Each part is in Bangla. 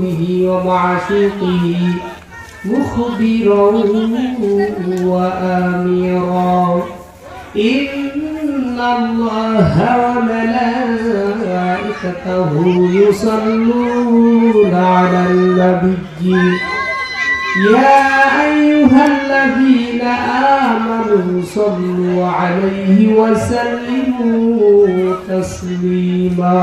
به ومعشوقه مخبرا وآمرا. إن الله وملائكته يصلون على النبي. يا أيها الذين آمنوا صلوا عليه وسلموا تسليما.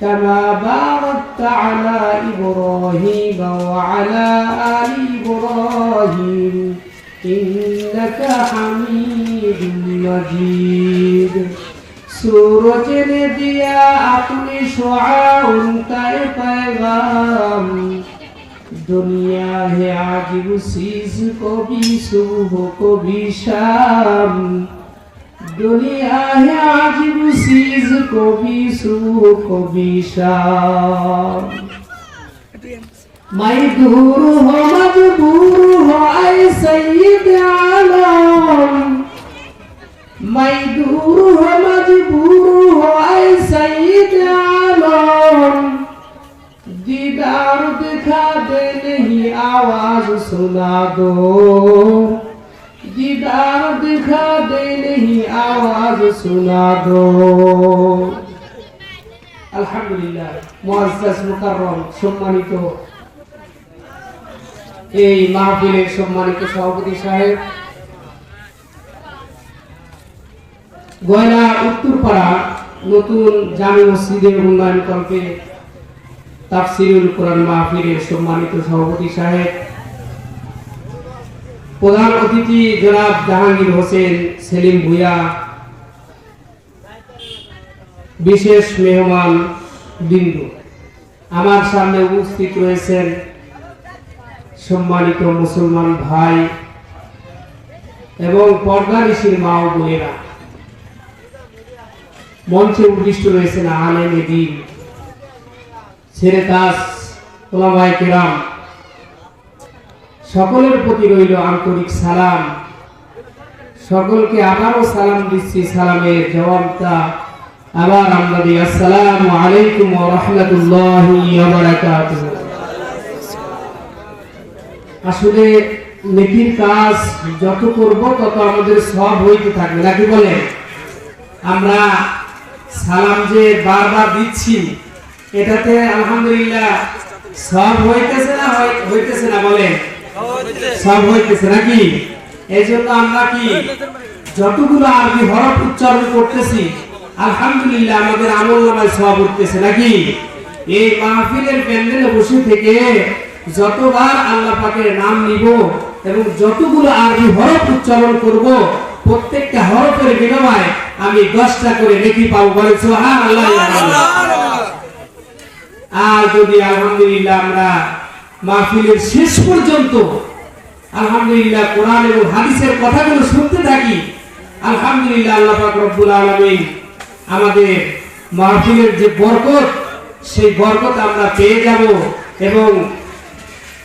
كما باركت على إبراهيم وعلى آل إبراهيم إنك حميد مجيد سورة دیا اپنی شعاع کا پیغام دنیا ہے آج وہ چیز کو بھی صبح کو بھی شام दुनिया है आज उसीज को भी सुबह को भी शाम मैं दूर हो मजबूर हो ऐ सैयद आलम मैं दूर हो मजबूर हो ऐ सैयद आलम दीदार दिखा दे नहीं आवाज सुना दो दीदार दिखा दे नहीं आवाज सुना दो আলহামদুলিল্লাহ মুআজ্জাজ মুকাররম সম্মানিত এই মাহফিলের সম্মানিত সভাপতি সাহেব গয়না উত্তরপাড়া নতুন জামি মসজিদের উন্নয়ন কল্পে তাফসিরুল কোরআন মাহফিলের সম্মানিত সভাপতি সাহেব প্রধান অতিথি জনাব জাহাঙ্গীর হোসেন, সেলিম ভুইয়া, বিশেষ মেহমান বিন্দু। আমার সামনে উপস্থিত রয়েছেন সম্মানিত মুসলমান ভাই এবং পর্দানিশীর মা ও বোনেরা। মঞ্চে উপদিষ্ট রয়েছেন আলেম দিন ছেড়ে দাস ওলামাই কেরাম। সকলের প্রতি রইল আন্তরিক সালাম। সকলকে আবারও সালাম দিচ্ছি, সালামের জবাবটা। আবার আমরা দিই, আসসালামু আলাইকুম ওয়া আসলে নেকির কাজ যত করব, তত আমাদের সব হইতে থাকবে। নাকি বলে আমরা সালাম যে বারবার দিচ্ছি, এটাতে আলহামদুলিল্লাহ সব হইতেছে না হই- হইতেছে না বলে সব হইতেছে নাকি? এই জন্য আমরা কি যতগুলো আরবি হরফ উচ্চারণ করতেছি, আলহামদুলিল্লাহ আমাদের আমল নামায় সব উঠতেছে নাকি? এই মাহফিলের প্যান্ডেলে বসে থেকে যতবার আল্লাহ পাকের নাম নিব এবং যতগুলো আরবি হরফ উচ্চারণ করব, প্রত্যেকটা হরফের বিনিময়ে আমি দশটা করে নেকি পাবো বলে সোহান আল্লাহ আর যদি আলহামদুলিল্লাহ আমরা মাহফিলের শেষ পর্যন্ত আলহামদুলিল্লাহ কোরআন এবং হাদিসের কথাগুলো শুনতে থাকি। আলহামদুলিল্লাহ আল্লাহ পাক রব্বুল আলামিন আমাদের মাহফিলের যে বরকত সেই বরকত আমরা পেয়ে যাব এবং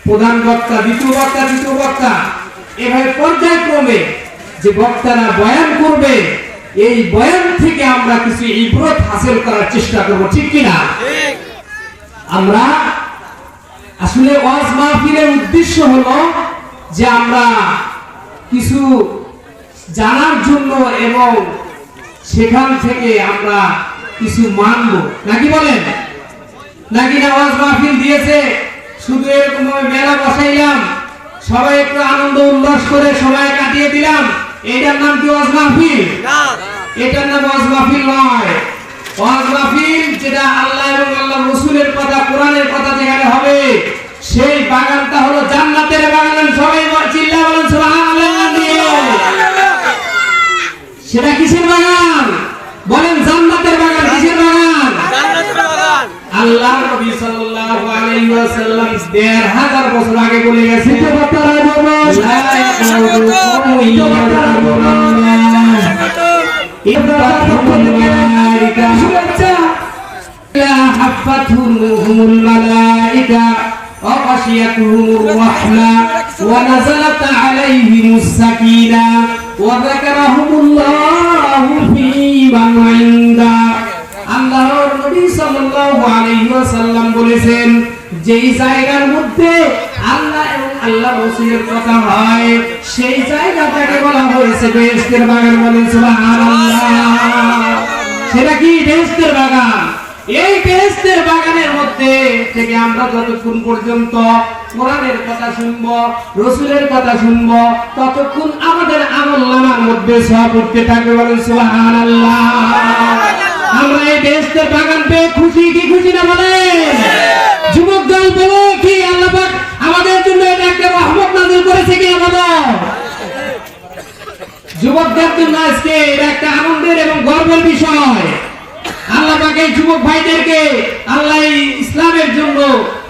প্রধান বক্তা দ্বিতীয় বক্তা তৃতীয় বক্তা এভাবে পর্যায়ক্রমে যে বক্তারা বয়ান করবে এই বয়ান থেকে আমরা কিছু ইবরত হাসিল করার চেষ্টা করব ঠিক কিনা? আমরা আসলে ওয়াজ মাহফিলের উদ্দেশ্য হলো যে আমরা কিছু জানার জন্য এবং সেখান থেকে আমরা কিছু মানব। নাকি বলেন? নাকি ওয়াজ মাহফিল দিয়েছে? শুধু এরকম ভাবে মেলা বসাইলাম সবাই একটু আনন্দ উল্লাস করে সবাই কাটিয়ে দিলাম। এটার নাম কি ওয়াজ মাহফিল? এটার নাম ওয়াজ মাহফিল নয়। ওয়াজ মাহফিল যেটা আল্লাহ এবং আল্লাহ রসুলের কথা কোরআনের কথা যেখানে হবে সেই বাগানটা হলো জান্নাতের বাগান। সবাই চিল্লা বলেন সেটা কিসের বাগান? বলেন জান্নাতের বাগান কিসের বাগান? আল্লাহ নবী সাল্লাল্লাহু আলাইহি ওয়াসাল্লাম দেড় হাজার বছর আগে বলে গেছে লা ইয়াকুলু কওমু حفتهم الملائكة وغشيتهم الرحمة ونزلت عليهم السكينة وذكرهم الله في من عنده আল্লাহর নবী সাল্লাল্লাহু আলাইহি ওয়াসাল্লাম বলেছেন যেই জায়গার মধ্যে আল্লাহ এবং আল্লাহ রাসূলের কথা হয়, সেই জায়গাটাকে বলা হয়েছে বেহেশতের বাগান বলেন সেটা কি? বেহেশতের বাগান। এই বেহেশতের বাগানের মধ্যে থেকে আমরা যতক্ষণ পর্যন্ত কোরআনের কথা শুনব, রসুলের কথা শুনব, ততক্ষণ আমাদের আমল নামার মধ্যে সব উঠতে থাকবে বলেন, সুবহানাল্লাহ। আমরা এই বেহেশতের বাগান পেয়ে খুশি কি খুশি না বলেন যুবক দল বলো কি আল্লাহ পাক আমাদের জন্য এটা একটা রহমত নাযিল করেছে কি আমাদের যুবকদের জন্য আজকে এটা একটা আনন্দের এবং গর্বের বিষয়। আল্লাহ পাক এই যুবক ভাইদেরকে আল্লাহ ইসলামের জন্য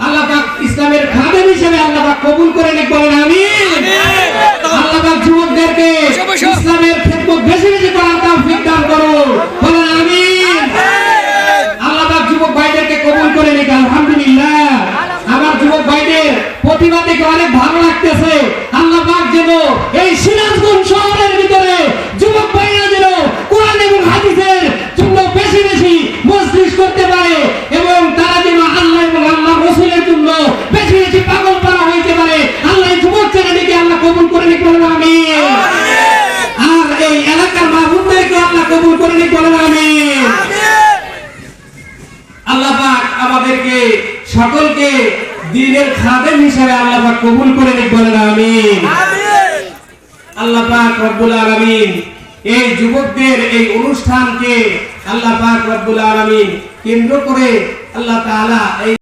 আল্লাহ পাক ইসলামের খাদেম হিসেবে আল্লাহ পাক কবুল করে নিক বলেন আমিন। আল্লাহ পাক যুবকদেরকে ইসলামের খেদমত বেশি বেশি করার তৌফিক দান করুন বলেন আমিন আল্লাহ পাক যুবক ভাইদেরকে কবুল করে নিক আলহামদুলিল্লাহ আমার যুবক ভাইদের প্রতিভা দেখে অনেক ভালো লাগতেছে আল্লাহ পাক যেন এই সিরাজগঞ্জ শহরের ভিতরে যুবক ভাইরা যেন কোরআন এবং হাদিসের জন্য বেশি বেশি মজলিস করতে পারে এবং তারা যেন আল্লাহ এবং আল্লাহ রসুলের জন্য বেশি বেশি পাগল পারা হইতে পারে আল্লাহ এই যুবক ছেলেটিকে আল্লাহ কবুল করে নিক বলেন আমি আর এই এলাকার মাহবুবদেরকে আল্লাহ কবুল করে নিক বলেন আমি আল্লাহ পাক আমাদেরকে সকলকে দিনের খাদেম হিসেবে আল্লাহ পাক কবুল করে নিক বলেন আমিন। আল্লাহ পাক রব্বুল আলামিন এই যুবকদের এই অনুষ্ঠানকে আল্লাহ পাক রব্বুল আলামিন কেন্দ্র করে আল্লাহ তাআলা এই